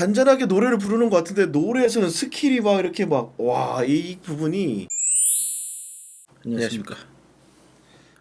잔잔하게 노래를 부르는 것 같은데 노래에서는 스킬이 막 이렇게 막 와 이 부분이 안녕하십니까.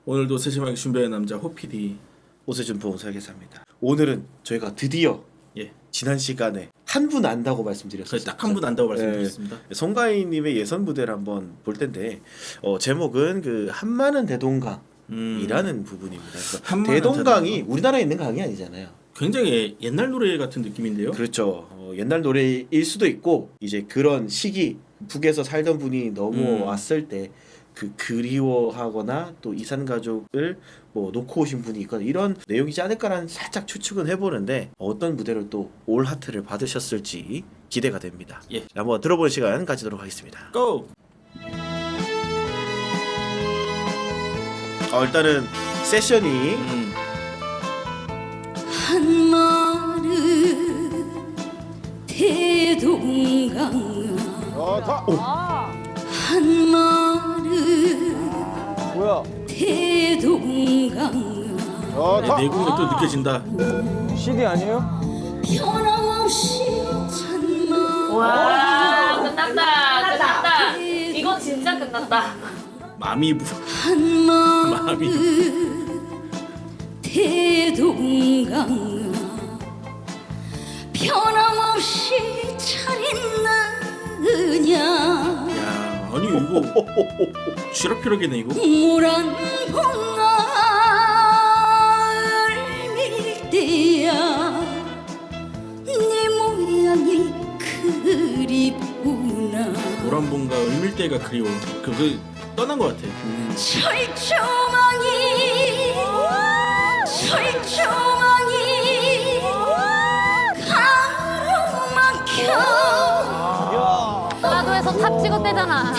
오늘도 세심하게 준비한 남자 호피디. 오세준 보험 설계사입니다. 오늘은 저희가 드디어 예. 지난 시간에 한 분 안다고 저희 말씀드렸어요. 딱 한 분 안다고 네. 말씀드렸습니다. 송가인님의 예선 무대를 한번 볼 텐데 어, 제목은 그 한마는 대동강이라는 음, 부분입니다. 그래서 한마는 대동강이 대동강. 우리나라에 있는 강이 아니잖아요. 굉장히 옛날 노래 같은 느낌인데요. 그렇죠. 어, 옛날 노래일 수도 있고 이제 그런 시기 북에서 살던 분이 넘어왔을 때 그 그리워하거나 또 이산 가족을 뭐 놓고 오신 분이 있거나 이런 내용이지 않을까라는 살짝 추측은 해보는데 어떤 무대로 또올 하트를 받으셨을지 기대가 됩니다. 예. 자, 한번 들어보는 시간 가지도록 하겠습니다. 고! 어, 일단은 세션이 음, 동강 한마른 뭐야? 대동강 네, 내공이 또 느껴진다. CD 아니에요? 변함없이 한마른 와 끝났다 끝났다 이거 진짜 끝났다 마미 부 한 마른 마미 대동강 변함없이 차린느냐 야 아니 이거 쥐라피라기네 이거. 모란 봄날 밀대야 네 모양이 그립구나 노란 봉가 을밀대가 그리워. 그 그 떠난 것 같아. 철조망이 찍었대잖아.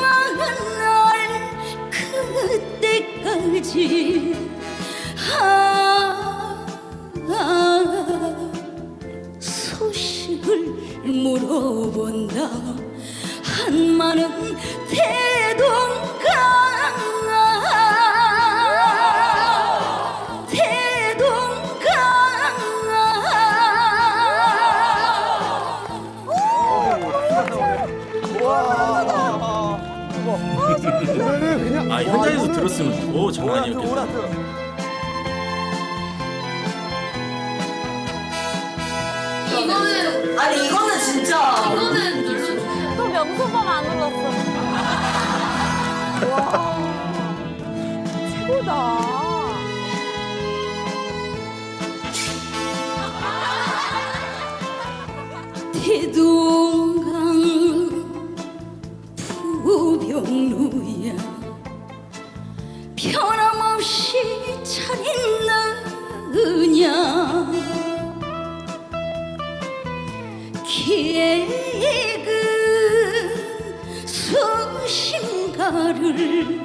막은 날 그때까지. 아, 아 소식을 물어본다. 한마는 대 오늘은 그냥 아 현장에서 들었으면 오 장난 오라트 아니었겠다. 오라트. 이거는 아니 이거는 진짜 이거는 누르 또 명소범 안 눌렀어. 대동강 차린느냐 기획은 수신가를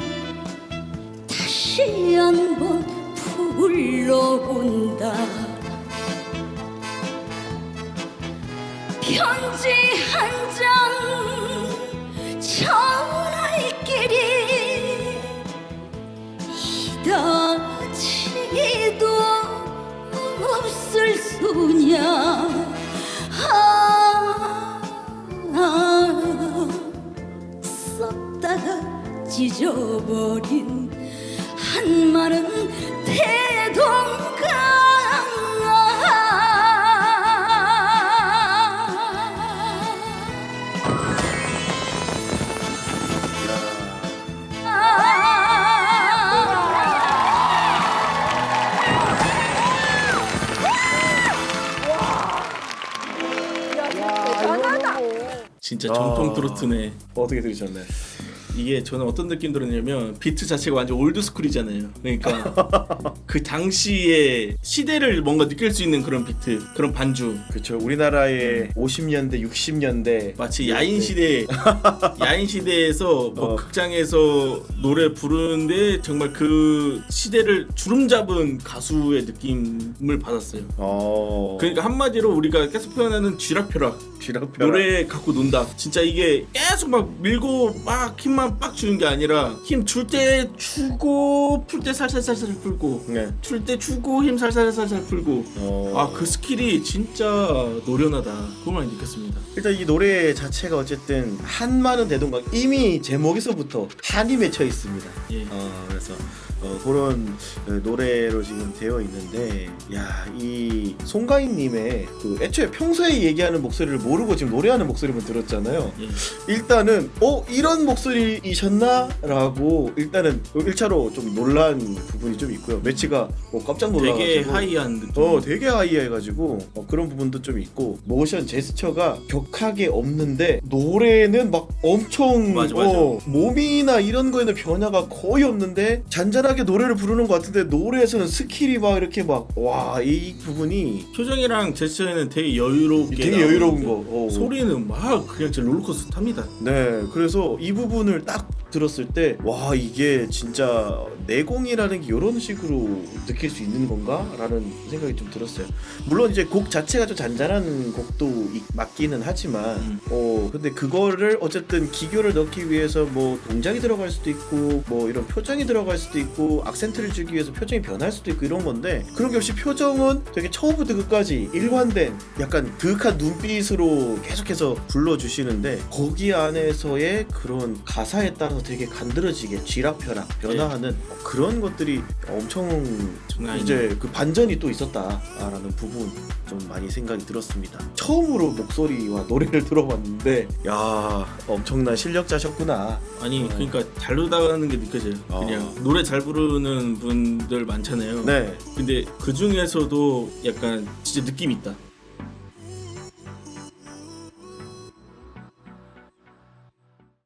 다시 한번 소냐 아, 아 썼다가 찢어버린 한 마른 대동강 진짜 정통 아. 트로트네. 어떻게 들으셨나요? 이게 저는 어떤 느낌 들었냐면 비트 자체가 완전 올드스쿨이잖아요. 그러니까 그 당시에 시대를 뭔가 느낄 수 있는 그런 비트, 그런 반주. 그렇죠. 우리나라의 50년대, 60년대 마치 야인 시대 야인 시대에서 뭐 어. 극장에서 노래 부르는데 정말 그 시대를 주름 잡은 가수의 느낌을 받았어요. 어. 그러니까 한마디로 우리가 계속 표현하는 쥐락펴락 쥐락펴락. 노래 갖고 논다. 진짜 이게 계속 막 밀고 막 힘만 힘만 빡 주는 게 아니라 힘 줄 때 주고 풀 때 살살살살 풀고 네. 줄 때 주고 힘 살살살살 풀고 어... 아 그 스킬이 진짜 노련하다 그걸 많이 느꼈습니다 일단 이 노래 자체가 어쨌든 한마는 대동강 이미 제목에서부터 한이 맺혀 있습니다. 예. 어, 그래서 어, 그런 어, 노래로 지금 되어 있는데 야 이 송가인님의 그 애초에 평소에 얘기하는 목소리를 모르고 지금 노래하는 목소리만 들었잖아요. 예. 일단은 어 이런 목소리 이셨나 라고 일단은 1차로 좀 놀란 부분이 좀 있고요. 매치가 뭐 깜짝 놀라가지고 되게 하이한 느낌 어 되게 하이해가지고 어, 그런 부분도 좀 있고 모션 제스처가 격하게 없는데 노래는 막 엄청 맞아, 맞아. 어, 몸이나 이런 거에는 변화가 거의 없는데 잔잔하게 노래를 부르는 것 같은데 노래에서는 스킬이 막 이렇게 막 와 이 부분이 표정이랑 제스처에는 되게 여유롭게 되게 여유로운 나오는데 거 어. 소리는 막 그냥 진짜 롤러코스터 탑니다 네, 그래서 이 부분을 딱 들었을 때 와 이게 진짜 내공이라는 게 이런 식으로 느낄 수 있는 건가라는 생각이 좀 들었어요. 물론 이제 곡 자체가 좀 잔잔한 곡도 이- 맞기는 하지만 음. 어 근데 그거를 어쨌든 기교를 넣기 위해서 뭐 동작이 들어갈 수도 있고 뭐 이런 표정이 들어갈 수도 있고 악센트를 주기 위해서 표정이 변할 수도 있고 이런 건데 그런 게 없이 표정은 되게 처음부터 끝까지 일관된 약간 그윽한 눈빛으로 계속해서 불러주시는데 거기 안에서의 그런 가사에 따라 서 되게 간드러지게 쥐락펴락 변화하는 그런 것들이 엄청 장난 이제 그 반전이 또 있었다라는 부분 좀 많이 생각이 들었습니다. 처음으로 목소리와 노래를 들어봤는데 야 엄청난 실력자셨구나. 아니 그러니까 잘 부르다는 게 느껴져요 어. 그냥 노래 잘 부르는 분들 많잖아요 네. 근데 그 중에서도 약간 진짜 느낌 있다